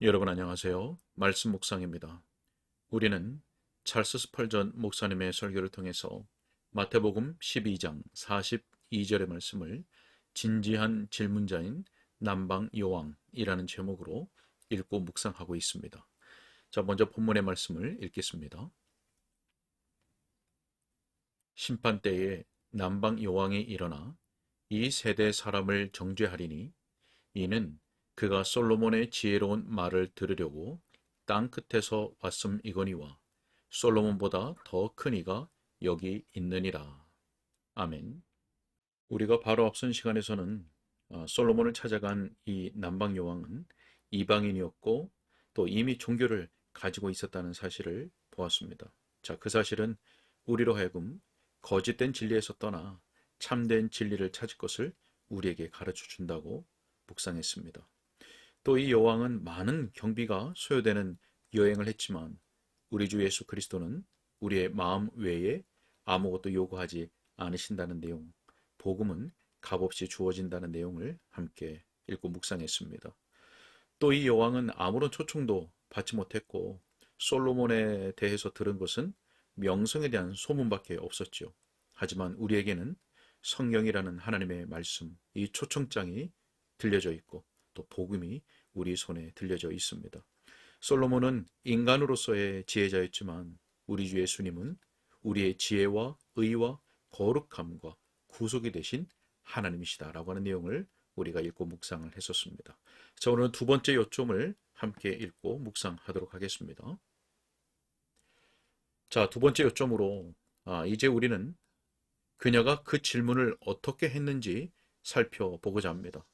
여러분 안녕하세요. 말씀 묵상입니다. 우리는 찰스 스펄전 목사님의 설교를 통해서 마태복음 12장 42절의 말씀을 진지한 질문자인 남방 여왕이라는 제목으로 읽고 묵상하고 있습니다. 자, 먼저 본문의 말씀을 읽겠습니다. 심판 때에 남방 여왕이 일어나 이 세대 사람을 정죄하리니 이는 그가 솔로몬의 지혜로운 말을 들으려고 땅 끝에서 왔음 이거니와 솔로몬보다 더 큰 이가 여기 있느니라. 아멘. 우리가 바로 앞선 시간에서는 어, 솔로몬을 찾아간 이 남방 여왕은 이방인이었고 또 이미 종교를 가지고 있었다는 사실을 보았습니다. 자, 그 사실은 우리로 하여금 거짓된 진리에서 떠나 참된 진리를 찾을 것을 우리에게 가르쳐 준다고 묵상했습니다. 또 이 여왕은 많은 경비가 소요되는 여행을 했지만 우리 주 예수 그리스도는 우리의 마음 외에 아무것도 요구하지 않으신다는 내용, 복음은 값없이 주어진다는 내용을 함께 읽고 묵상했습니다. 또 이 여왕은 아무런 초청도 받지 못했고 솔로몬에 대해서 들은 것은 명성에 대한 소문밖에 없었죠. 하지만 우리에게는 성경이라는 하나님의 말씀, 이 초청장이 들려져 있고 또 복음이 우리 손에 들려져 있습니다. 솔로몬은 인간으로서의 지혜자였지만 우리 주 예수님은 우리의 지혜와 의와 거룩함과 구속이 되신 하나님이시다라고 하는 내용을 우리가 읽고 묵상을 했었습니다. 자, 오늘은 두 번째 요점을 함께 읽고 묵상하도록 하겠습니다. 자, 두 번째 요점으로 아, 이제 우리는 그녀가 그 질문을 어떻게 했는지 살펴보고자 합니다.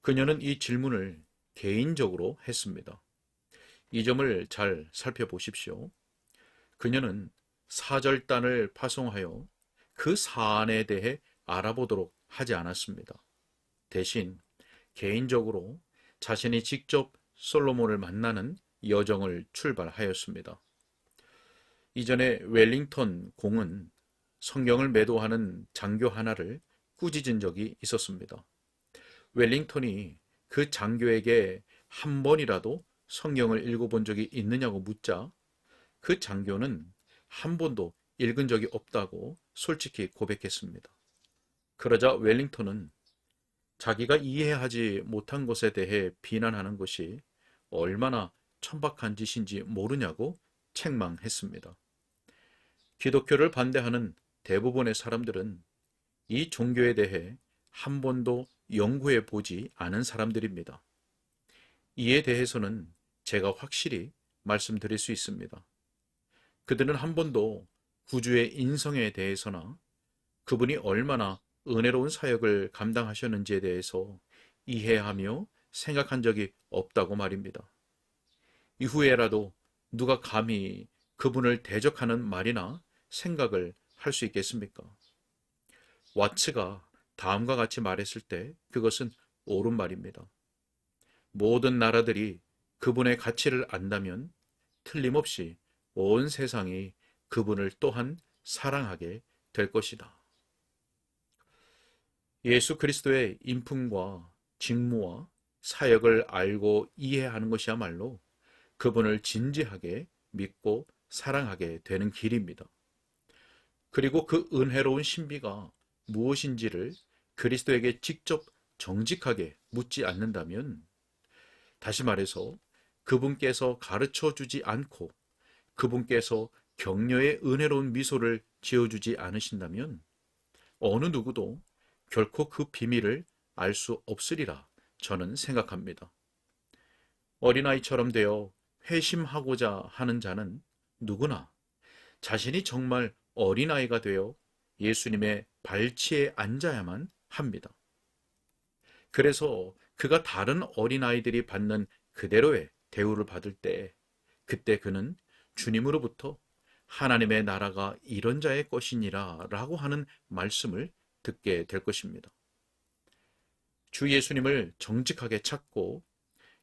그녀는 이 질문을 개인적으로 했습니다. 이 점을 잘 살펴보십시오. 그녀는 사절단을 파송하여 그 사안에 대해 알아보도록 하지 않았습니다. 대신 개인적으로 자신이 직접 솔로몬을 만나는 여정을 출발하였습니다. 이전에 웰링턴 공은 성경을 매도하는 장교 하나를 꾸짖은 적이 있었습니다. 웰링턴이 그 장교에게 한 번이라도 성경을 읽어본 적이 있느냐고 묻자 그 장교는 한 번도 읽은 적이 없다고 솔직히 고백했습니다. 그러자 웰링턴은 자기가 이해하지 못한 것에 대해 비난하는 것이 얼마나 천박한 짓인지 모르냐고 책망했습니다. 기독교를 반대하는 대부분의 사람들은 이 종교에 대해 한 번도 연구해 보지 않은 사람들입니다. 이에 대해서는 제가 확실히 말씀드릴 수 있습니다. 그들은 한 번도 구주의 인성에 대해서나 그분이 얼마나 은혜로운 사역을 감당하셨는지에 대해서 이해하며 생각한 적이 없다고 말입니다. 이후에라도 누가 감히 그분을 대적하는 말이나 생각을 할 수 있겠습니까? 와츠가 다음과 같이 말했을 때 그것은 옳은 말입니다. 모든 나라들이 그분의 가치를 안다면 틀림없이 온 세상이 그분을 또한 사랑하게 될 것이다. 예수 그리스도의 인품과 직무와 사역을 알고 이해하는 것이야말로 그분을 진지하게 믿고 사랑하게 되는 길입니다. 그리고 그 은혜로운 신비가 무엇인지를 그리스도에게 직접 정직하게 묻지 않는다면 다시 말해서 그분께서 가르쳐 주지 않고 그분께서 격려의 은혜로운 미소를 지어주지 않으신다면 어느 누구도 결코 그 비밀을 알 수 없으리라 저는 생각합니다. 어린아이처럼 되어 회심하고자 하는 자는 누구나 자신이 정말 어린아이가 되어 예수님의 발치에 앉아야만 합니다. 그래서 그가 다른 어린아이들이 받는 그대로의 대우를 받을 때 그때 그는 주님으로부터 하나님의 나라가 이런 자의 것이니라 라고 하는 말씀을 듣게 될 것입니다. 주 예수님을 정직하게 찾고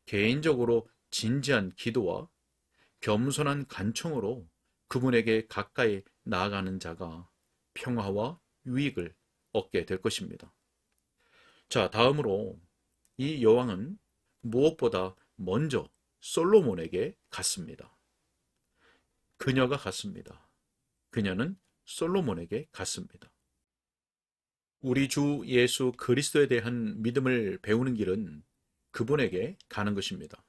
개인적으로 진지한 기도와 겸손한 간청으로 그분에게 가까이 나아가는 자가 평화와 유익을 얻게 될 것입니다. 자, 다음으로 이 여왕은 무엇보다 먼저 솔로몬에게 갔습니다. 그녀가 갔습니다. 그녀는 솔로몬에게 갔습니다. 우리 주 예수 그리스도에 대한 믿음을 배우는 길은 그분에게 가는 것입니다.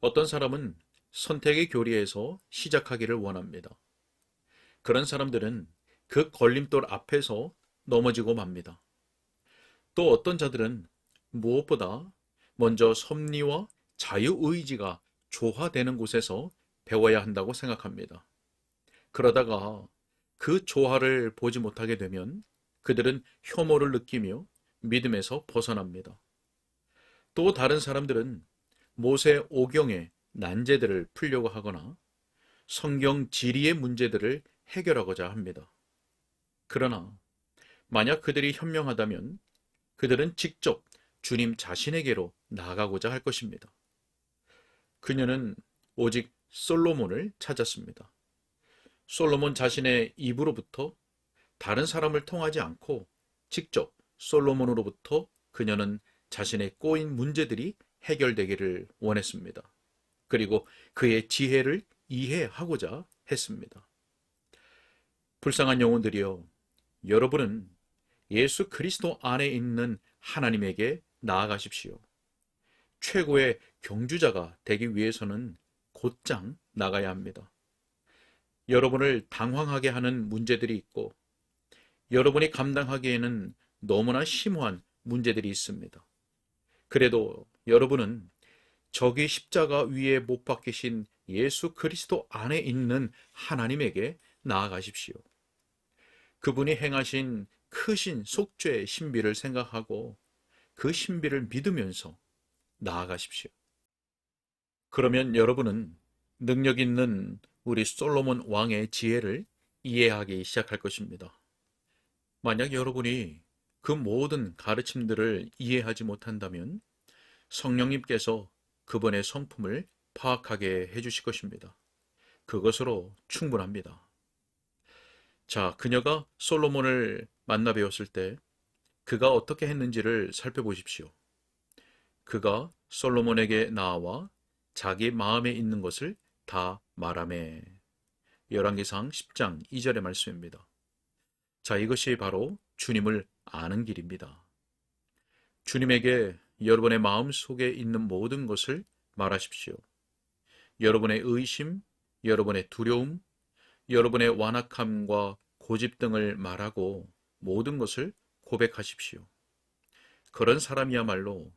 어떤 사람은 선택의 교리에서 시작하기를 원합니다. 그런 사람들은 그 걸림돌 앞에서 넘어지고 맙니다. 또 어떤 자들은 무엇보다 먼저 섭리와 자유의지가 조화되는 곳에서 배워야 한다고 생각합니다. 그러다가 그 조화를 보지 못하게 되면 그들은 혐오를 느끼며 믿음에서 벗어납니다. 또 다른 사람들은 모세 오경의 난제들을 풀려고 하거나 성경 지리의 문제들을 해결하고자 합니다. 그러나 만약 그들이 현명하다면 그들은 직접 주님 자신에게로 나아가고자 할 것입니다. 그녀는 오직 솔로몬을 찾았습니다. 솔로몬 자신의 입으로부터 다른 사람을 통하지 않고 직접 솔로몬으로부터 그녀는 자신의 꼬인 문제들이 해결되기를 원했습니다. 그리고 그의 지혜를 이해하고자 했습니다. 불쌍한 영혼들이여, 여러분은 예수 그리스도 안에 있는 하나님에게 나아가십시오. 최고의 경주자가 되기 위해서는 곧장 나가야 합니다. 여러분을 당황하게 하는 문제들이 있고, 여러분이 감당하기에는 너무나 심오한 문제들이 있습니다. 그래도 여러분은 저기 십자가 위에 못 박히신 예수 그리스도 안에 있는 하나님에게 나아가십시오. 그분이 행하신 크신 속죄의 신비를 생각하고 그 신비를 믿으면서 나아가십시오. 그러면 여러분은 능력 있는 우리 솔로몬 왕의 지혜를 이해하기 시작할 것입니다. 만약 여러분이 그 모든 가르침들을 이해하지 못한다면 성령님께서 그분의 성품을 파악하게 해주실 것입니다. 그것으로 충분합니다. 자, 그녀가 솔로몬을 만나 뵈었을 때 그가 어떻게 했는지를 살펴보십시오. 그가 솔로몬에게 나와 자기 마음에 있는 것을 다 말하매. 열왕기상 10장 2절의 말씀입니다. 자, 이것이 바로 주님을 아는 길입니다. 주님에게 여러분의 마음 속에 있는 모든 것을 말하십시오. 여러분의 의심, 여러분의 두려움, 여러분의 완악함과 고집 등을 말하고 모든 것을 고백하십시오. 그런 사람이야말로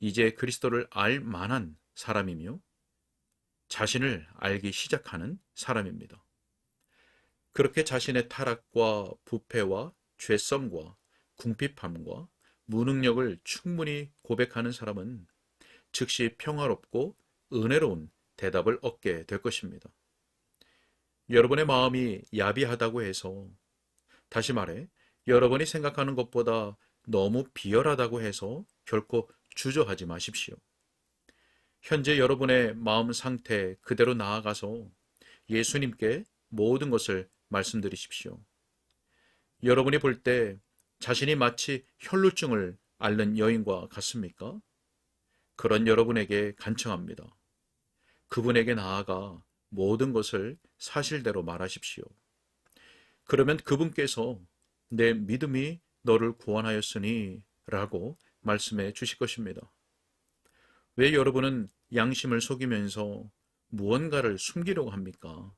이제 그리스도를 알 만한 사람이며 자신을 알기 시작하는 사람입니다. 그렇게 자신의 타락과 부패와 죄성과 궁핍함과 무능력을 충분히 고백하는 사람은 즉시 평화롭고 은혜로운 대답을 얻게 될 것입니다. 여러분의 마음이 야비하다고 해서 다시 말해 여러분이 생각하는 것보다 너무 비열하다고 해서 결코 주저하지 마십시오. 현재 여러분의 마음 상태 그대로 나아가서 예수님께 모든 것을 말씀드리십시오. 여러분이 볼 때 자신이 마치 혈루증을 앓는 여인과 같습니까? 그런 여러분에게 간청합니다. 그분에게 나아가 모든 것을 사실대로 말하십시오. 그러면 그분께서 내 믿음이 너를 구원하였으니 라고 말씀해 주실 것입니다. 왜 여러분은 양심을 속이면서 무언가를 숨기려고 합니까?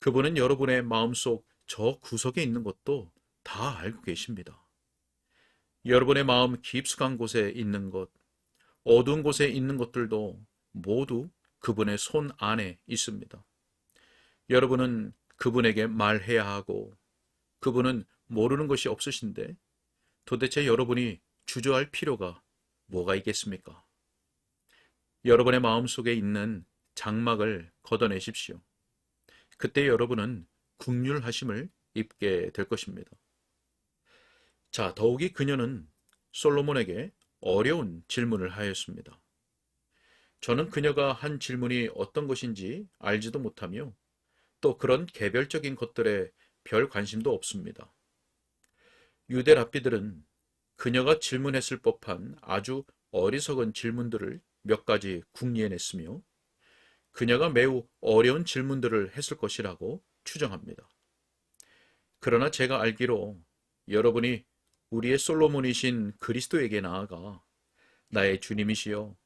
그분은 여러분의 마음속 저 구석에 있는 것도 다 알고 계십니다. 여러분의 마음 깊숙한 곳에 있는 것, 어두운 곳에 있는 것들도 모두 그분의 손 안에 있습니다. 여러분은 그분에게 말해야 하고 그분은 모르는 것이 없으신데 도대체 여러분이 주저할 필요가 뭐가 있겠습니까? 여러분의 마음속에 있는 장막을 걷어내십시오. 그때 여러분은 국률하심을 입게 될 것입니다. 자, 더욱이 그녀는 솔로몬에게 어려운 질문을 하였습니다. 저는 그녀가 한 질문이 어떤 것인지 알지도 못하며 또 그런 개별적인 것들에 별 관심도 없습니다. 유대 랍비들은 그녀가 질문했을 법한 아주 어리석은 질문들을 몇 가지 궁리해냈으며 그녀가 매우 어려운 질문들을 했을 것이라고 추정합니다. 그러나 제가 알기로 여러분이 우리의 솔로몬이신 그리스도에게 나아가 나의 주님이시여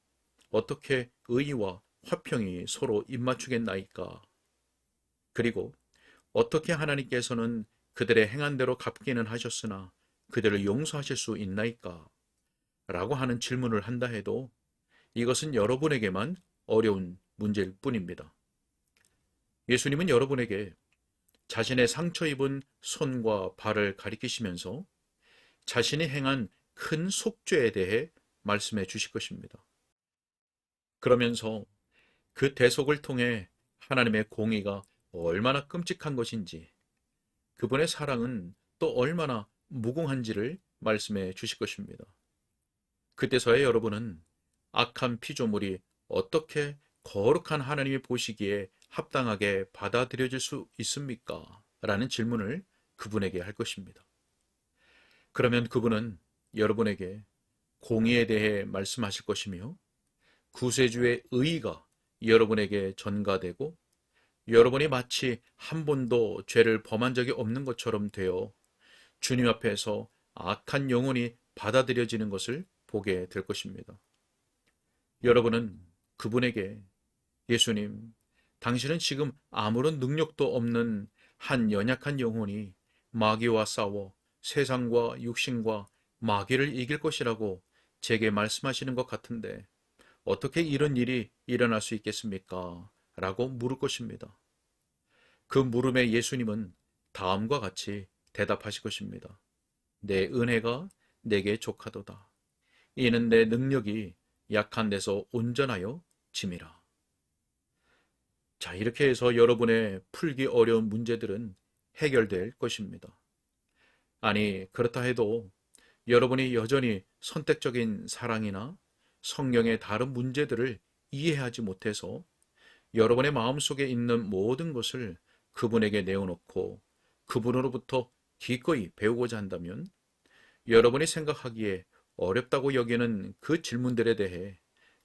어떻게 의와 화평이 서로 입맞추겠나이까? 그리고 어떻게 하나님께서는 그들의 행한 대로 갚기는 하셨으나 그들을 용서하실 수 있나이까? 라고 하는 질문을 한다 해도 이것은 여러분에게만 어려운 문제일 뿐입니다. 예수님은 여러분에게 자신의 상처 입은 손과 발을 가리키시면서 자신이 행한 큰 속죄에 대해 말씀해 주실 것입니다. 그러면서 그 대속을 통해 하나님의 공의가 얼마나 끔찍한 것인지, 그분의 사랑은 또 얼마나 무궁한지를 말씀해 주실 것입니다. 그때서야 여러분은 악한 피조물이 어떻게 거룩한 하나님이 보시기에 합당하게 받아들여질 수 있습니까? 라는 질문을 그분에게 할 것입니다. 그러면 그분은 여러분에게 공의에 대해 말씀하실 것이며 구세주의 의의가 여러분에게 전가되고 여러분이 마치 한 번도 죄를 범한 적이 없는 것처럼 되어 주님 앞에서 악한 영혼이 받아들여지는 것을 보게 될 것입니다. 여러분은 그분에게 예수님, 당신은 지금 아무런 능력도 없는 한 연약한 영혼이 마귀와 싸워 세상과 육신과 마귀를 이길 것이라고 제게 말씀하시는 것 같은데 어떻게 이런 일이 일어날 수 있겠습니까? 라고 물을 것입니다. 그 물음에 예수님은 다음과 같이 대답하실 것입니다. 내 은혜가 내게 족하도다. 이는 내 능력이 약한 데서 온전하여 짐이라. 자, 이렇게 해서 여러분의 풀기 어려운 문제들은 해결될 것입니다. 아니, 그렇다 해도 여러분이 여전히 선택적인 사랑이나 성령의 다른 문제들을 이해하지 못해서 여러분의 마음속에 있는 모든 것을 그분에게 내어놓고 그분으로부터 기꺼이 배우고자 한다면 여러분이 생각하기에 어렵다고 여기는 그 질문들에 대해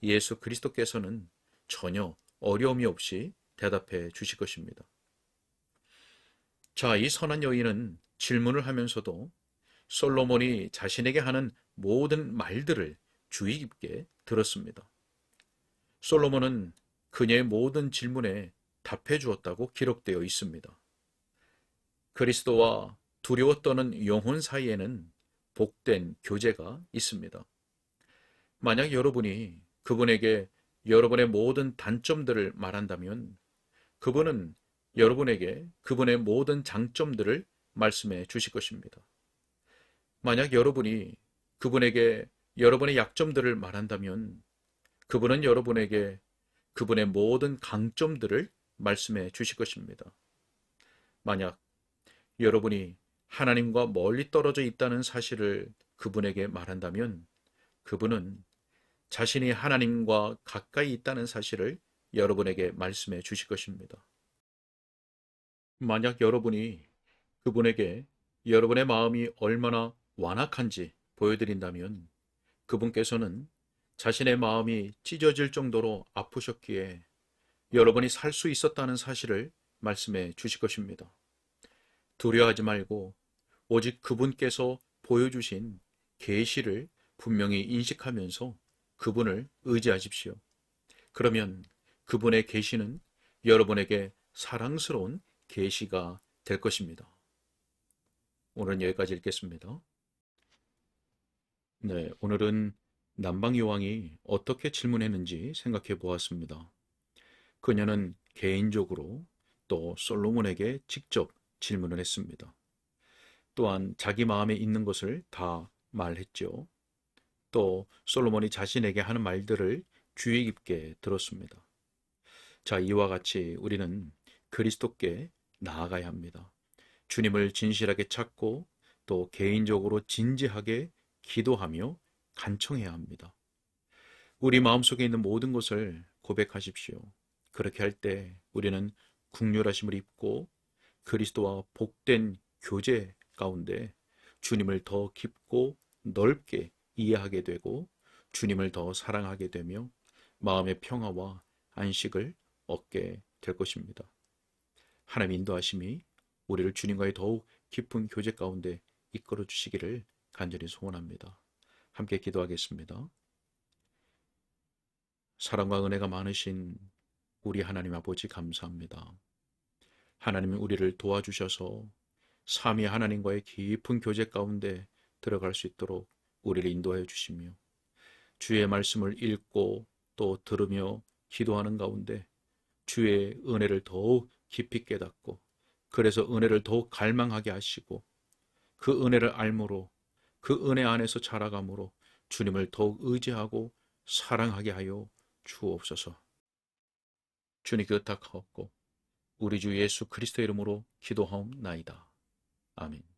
예수 그리스도께서는 전혀 어려움이 없이 대답해 주실 것입니다. 자, 이 선한 여인은 질문을 하면서도 솔로몬이 자신에게 하는 모든 말들을 주의 깊게 들었습니다. 솔로몬은 그녀의 모든 질문에 답해 주었다고 기록되어 있습니다. 그리스도와 두려워 떠는 영혼 사이에는 복된 교제가 있습니다. 만약 여러분이 그분에게 여러분의 모든 단점들을 말한다면 그분은 여러분에게 그분의 모든 장점들을 말씀해 주실 것입니다. 만약 여러분이 그분에게 여러분의 약점들을 말한다면 그분은 여러분에게 그분의 모든 강점들을 말씀해 주실 것입니다. 만약 여러분이 하나님과 멀리 떨어져 있다는 사실을 그분에게 말한다면 그분은 자신이 하나님과 가까이 있다는 사실을 여러분에게 말씀해 주실 것입니다. 만약 여러분이 그분에게 여러분의 마음이 얼마나 완악한지 보여드린다면 그분께서는 자신의 마음이 찢어질 정도로 아프셨기에 여러분이 살 수 있었다는 사실을 말씀해 주실 것입니다. 두려워하지 말고 오직 그분께서 보여주신 계시를 분명히 인식하면서 그분을 의지하십시오. 그러면 그분의 계시는 여러분에게 사랑스러운 계시가 될 것입니다. 오늘은 여기까지 읽겠습니다. 네, 오늘은 남방 여왕이 어떻게 질문했는지 생각해 보았습니다. 그녀는 개인적으로 또 솔로몬에게 직접 질문을 했습니다. 또한 자기 마음에 있는 것을 다 말했죠. 또 솔로몬이 자신에게 하는 말들을 주의 깊게 들었습니다. 자, 이와 같이 우리는 그리스도께 나아가야 합니다. 주님을 진실하게 찾고 또 개인적으로 진지하게 기도하며 간청해야 합니다. 우리 마음속에 있는 모든 것을 고백하십시오. 그렇게 할 때 우리는 국률하심을 입고 그리스도와 복된 교제 가운데 주님을 더 깊고 넓게 이해하게 되고 주님을 더 사랑하게 되며 마음의 평화와 안식을 얻게 될 것입니다. 하나님 인도하심이 우리를 주님과의 더욱 깊은 교제 가운데 이끌어 주시기를 간절히 소원합니다. 함께 기도하겠습니다. 사랑과 은혜가 많으신 우리 하나님 아버지 감사합니다. 하나님이 우리를 도와주셔서 삼위 하나님과의 깊은 교제 가운데 들어갈 수 있도록 우리를 인도해 주시며 주의 말씀을 읽고 또 들으며 기도하는 가운데 주의 은혜를 더욱 깊이 깨닫고 그래서 은혜를 더욱 갈망하게 하시고 그 은혜를 알므로 그 은혜 안에서 자라감으로 주님을 더욱 의지하고 사랑하게 하여 주옵소서. 주님 그 부탁하옵고 우리 주 예수 그리스도 이름으로 기도하옵나이다. 아멘.